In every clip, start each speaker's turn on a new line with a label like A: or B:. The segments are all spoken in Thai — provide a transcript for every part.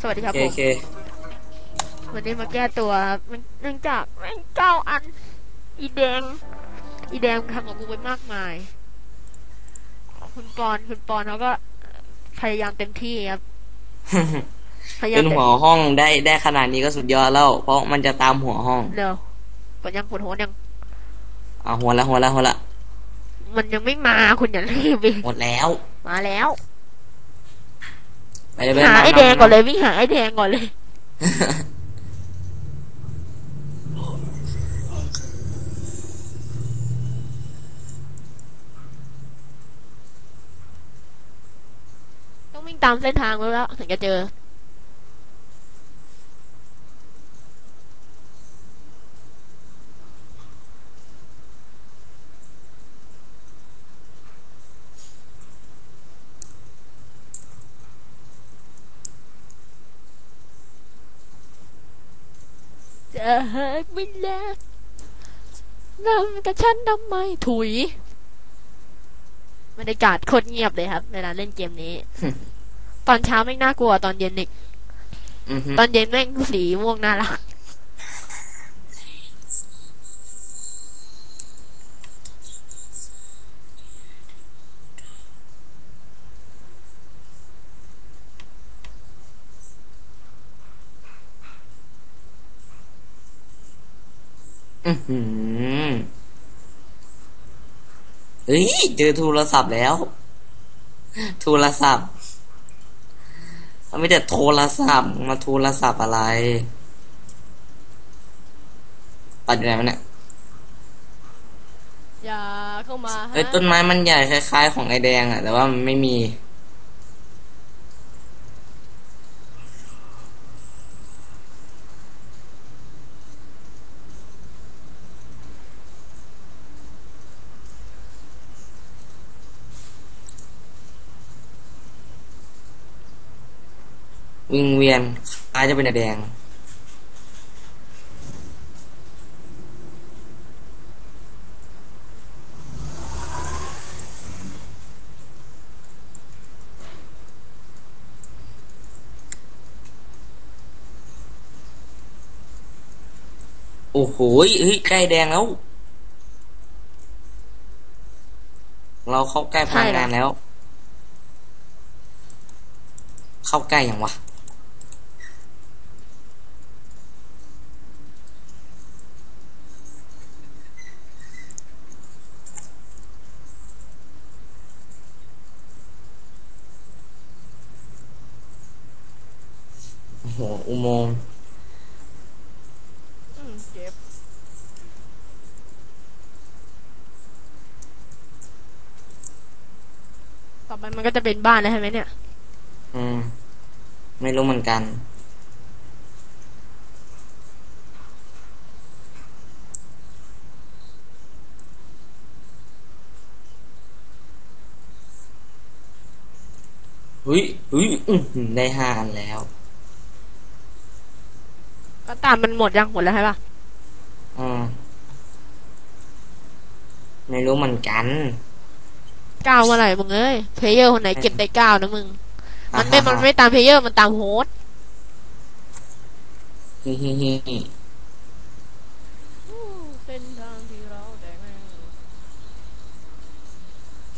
A: สวัสดี
B: โอ
A: ครับ
B: เค
A: ผ
B: โอ
A: ม
B: เค
A: วันนี้มาแก้ตัวครับมันเนื่องจากแม่งเก้าอัน อีแดง อีแดงทำกับกูไปมากมาย คุณปอนคุณปอนเขาก็พยายามเต็มที่ครับ พยายาม
B: เป็น
A: เต็ม
B: หัวห้องได้ได้ขนาดนี้ก็สุดยอดแล้ว เพราะมันจะตามหัวห้อง
A: เร็วปวดยังปวดหัวยัง
B: อะหัวละหัวละหัวละ
A: มันยังไม่มาคุณอย่ารีบดิ
B: หมดแล้ว
A: มาแล้ว
B: ไปเลย
A: หาไอ้แดงก่อนเลยวิ่งหาไอ้แดงก่อน เลยต้องวิ่งตามเส้นทางไว้แล้วถึงจะเจอจะหักไม่แล้วนำกับฉันทำไมถุยบรรยากาศโคตรเงียบเลยครับ เวลาเล่นเกมนี้ ตอนเช้าไม่งน่ากลัวตอนเย็นอีก
B: อือฮึ
A: ตอนเย็นแม่งสีม่วงน่ารัก
B: อื้อหือเฮ้ยเจอโทรศัพท์แล้ว โทรศัพท์มันไม่แต่โทรศัพท์ มาโทรศัพท์อะไรปัดอยู่ไหนมันเนี่ย
A: อย่าเข้ามา
B: เอ้ยต้นไม้มันใหญ่คล้ายๆ ของไอแดงอะแต่ว่ามันไม่มี วิงเวียนคล้ายจะเป็นไอแดง โอ้โหเฮ้ยใกล้แดงแล้ว เราเข้าใกล้พลังงานแล้ว เข้าใกล้อย่างวะ โอ้โหอุโมงค์
A: อืมเจ็บต่อไปมันก็จะเป็นบ้านแล้วใช่ไหมเนี่ย
B: อืม ไม่รู้เหมือนกัน เฮ้ยเฮ้ยอื้อหือได้ห้าอันแล้ว
A: ก็ตามมันหมดยังหมดแล้วใช่ปะ
B: อืมไม่รู้เหมือนกัน
A: เก้าเมื่อไหร่มึงเอ้ยเพลเยอร์คนไหนเก็บได้เก้านะมึง มันไม่ มันไม่ตามเพลเยอร์มันตามโฮสต์
B: ฮิฮิฮิฮิ
A: เส้นทางที่เราแดง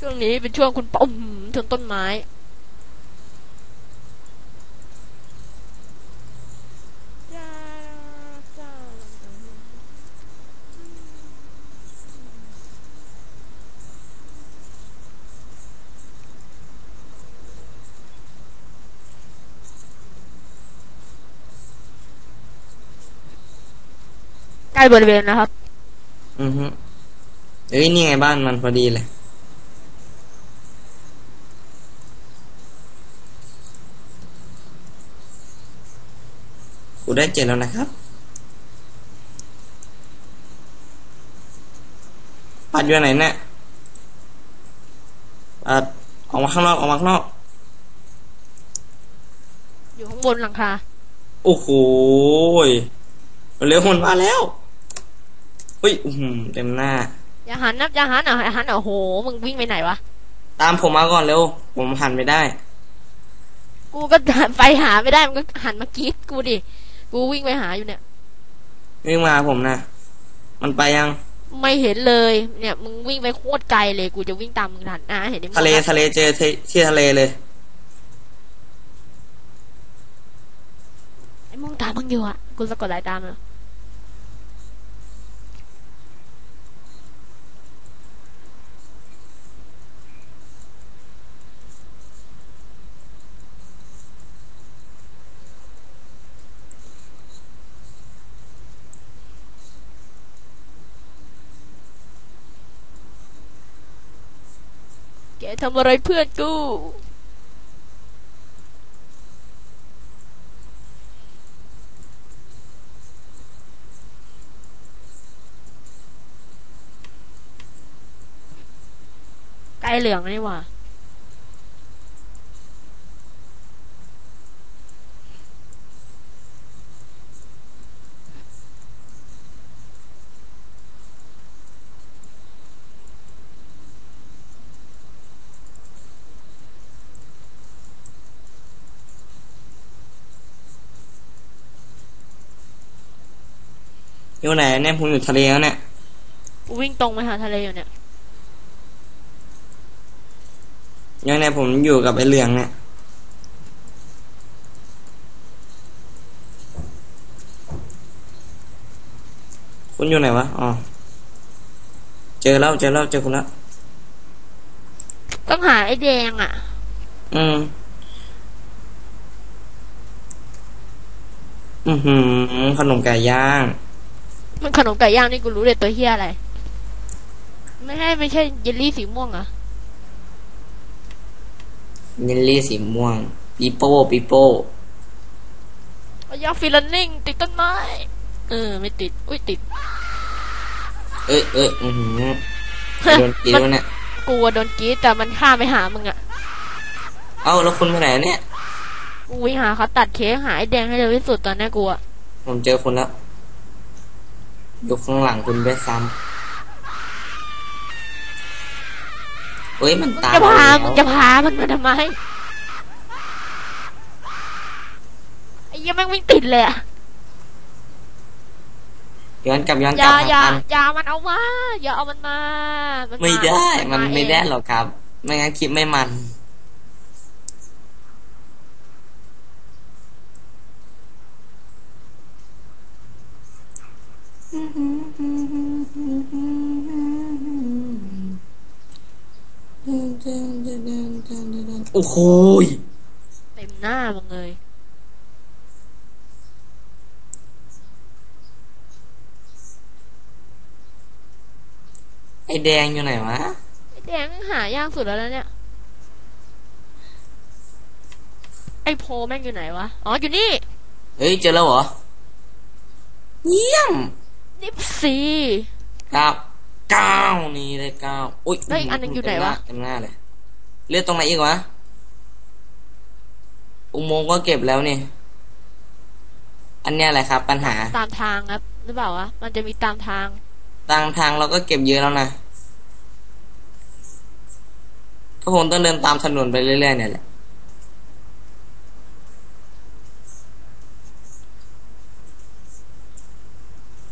A: ช่วงนี้เป็นช่วงคุณปอมถึงต้นไม้ ใก ล้บริเวณนะครับ
B: อือฮึเอ้ยนี่ไงบ้านมันพอดีเลยกูได้เจ็ดแล้วนะครับ ปัดอยู่ไหนเนี่ยปัดออกมาข้างนอกออกมาข้างนอก
A: อยู่ข้างบนหลังคา
B: โอ้โหยเร็วมันมาแล้ว เฮ้ยอื้อหือเต็มหน้า
A: อย่าหันนะอย่าหันอะอย่าหันอะโอ้โห มึงวิ่งไปไหนวะ
B: ตามผมมาก่อนเร็ว ผมหันไม่ได้
A: กูก็ไปหาไม่ได้ มันก็หันมากรีดกูดิ กูวิ่งไปหาอยู่เนี่ย
B: วิ่งมาหาผมนะ มันไปยัง
A: ไม่เห็นเลย เนี่ย มึงวิ่งไปโคตรไกลเลย กูจะวิ่งตามมึงทัน อะเห็นไหม
B: ทะเลทะเลเจอที่ที่ทะเลเลย
A: ไอ้มึงตามมึงอยู่อะ กูสะกดรายตามอะแทำอะไรเพื่อนกูใกล้เหลืองนี่หว่า
B: อยู่ไหนเนี่ยผมอยู่ทะเลแล้วเนี่ย
A: กูวิ่งตรงไปหาทะเลอยู่เนี่ย
B: ยังไงผมอยู่กับไอ้เหลืองเนี่ยคุณอยู่ไหนวะอ๋อเจอแล้วเจอแล้วเจอคุณแล้ว
A: ต้องหาไอ้แดงอะ
B: อืมอือหือขนมไก่ย่าง
A: มันขนมไก่ย่างนี่กูรู้เลยตัวเฮียอะไร ไม่ใช่ไม่ใช่เยลลี่สีม่วงเหรอะ
B: เยลลี่สีม่วงปีโป้ปีโป้
A: ยาฟิลันนิ่งติดต้นไม้ เออ ไม่ติด อุ้ยติด
B: เอ้ยเอ้ยอือหือโดนกีดวะเนี่ย
A: กูอะโดนกรีดแต่มันข้ามไปหามึงอะ
B: เอ้าแล้วคุณไปไหนเนี่ย
A: กูวิ่งหาเขาตัดเค้กหาไอ้แดงให้เร็วที่สุดตอนนี้กูอะ
B: ผมเจอคุณแล้ว อยู่ข้างหลังคุณด้วยซ้ำเฮ้ยมัน
A: มึง
B: ตาม
A: จะพา
B: แล้ว
A: มึงจะพามันมาทำไมไอ้เหี้ยังแม่งวิ่งติดเลยอะ
B: ย้อนกลับย้อน
A: อก
B: ลั
A: ย่า
B: บ
A: อย่า
B: ทางตัน
A: อย่ามันเอามาอย่าเอามันมามัน
B: ไม่ได้มันไม่ได้
A: เอง
B: หรอกครับ ไม่งั้นคลิปไม่มัน โอ้โหย
A: เต็มหน้ามึงเลย
B: ไอแดงอยู่ไหนวะ
A: ไอ้แดงหายากสุดแล้วนะเนี่ย ไอ้โพแม่งอยู่ไหนวะ อ๋ออยู่นี่
B: เฮ้ย เจอแล้วเหรอ เยี่ยม
A: นิปซี
B: เก้าเก้านี่เลยเก้าอุ้ย
A: แล้วอีกอันหนึ่งอยู่ไหนวะ
B: เต็มหน้าเลยเลือดตรงไหนอีกวะอุโมงค์ก็เก็บแล้วนี่ อันเนี้ยแหละครับ ปัญหา
A: ตามทางครับ หรือเปล่าวะมันจะมีตามทาง
B: ทางทางเราก็เก็บเยอะแล้วนะก็คงต้องเดินตามถนนไปเรื่อยๆเนี่ยแหละ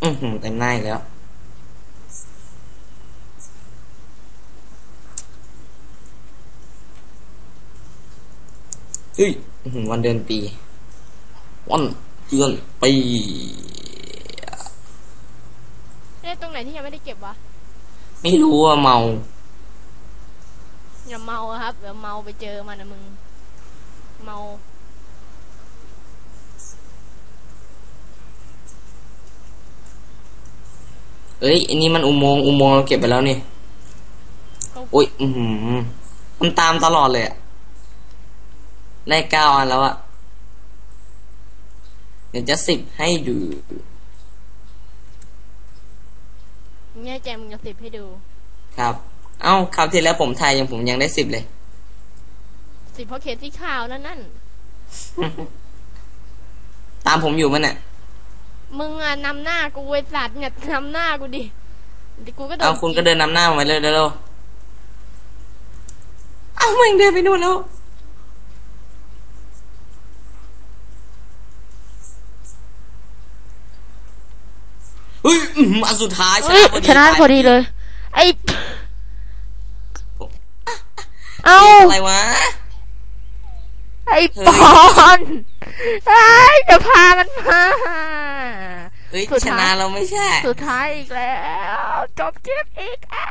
B: อือหือ เต็มหน้าอีกแล้ว เฮ้ยอื้อหือวันเดือนปี วันเดือนปี
A: เอ๊ะตรงไหนที่ยังไม่ได้เก็บวะ
B: ไม่รู้ว่าเมา
A: อย่าเมาอะครับเดี๋ยวเมาไปเจอมันนะมึง เมา
B: เอ้ยอันนี้มันอุโมงค์อุโมงค์เราเก็บไปแล้วนี่
A: ก็
B: อุ้ยอือหือมันตามตลอดเลยอะได้เก้าอันแล้วอะเดี๋ยวจะสิบให้ดู
A: แง่ใจมึงจะสิบให้ดู
B: ครับ เอ้าคราวที่แล้วผมทายยังผมยังได้สิบเลย
A: สิบเพราะเขียนที่ข่าวนั่นนั่น
B: ตามผมอยู่มันเนี่ย
A: มึงอะนำหน้ากูเวสัต์เนี่ยนำหน้ากูดิดี๋กูก็เดิน
B: เอาคุณก็เดินนำหน้าไปเลยเร็วเอามันเดินไปนู่นแล้ว เฮ้ยอันสุดท้ายชนะพอดี
A: เลย ไอเอา
B: อะไรวะ
A: ไอปอนไอจะพามันมา
B: เฮ้ย
A: สุด
B: ช
A: ท้าย
B: นะเราไม่ใช่
A: สุดท้ายอีกแล้ว จบเกมอีกอะ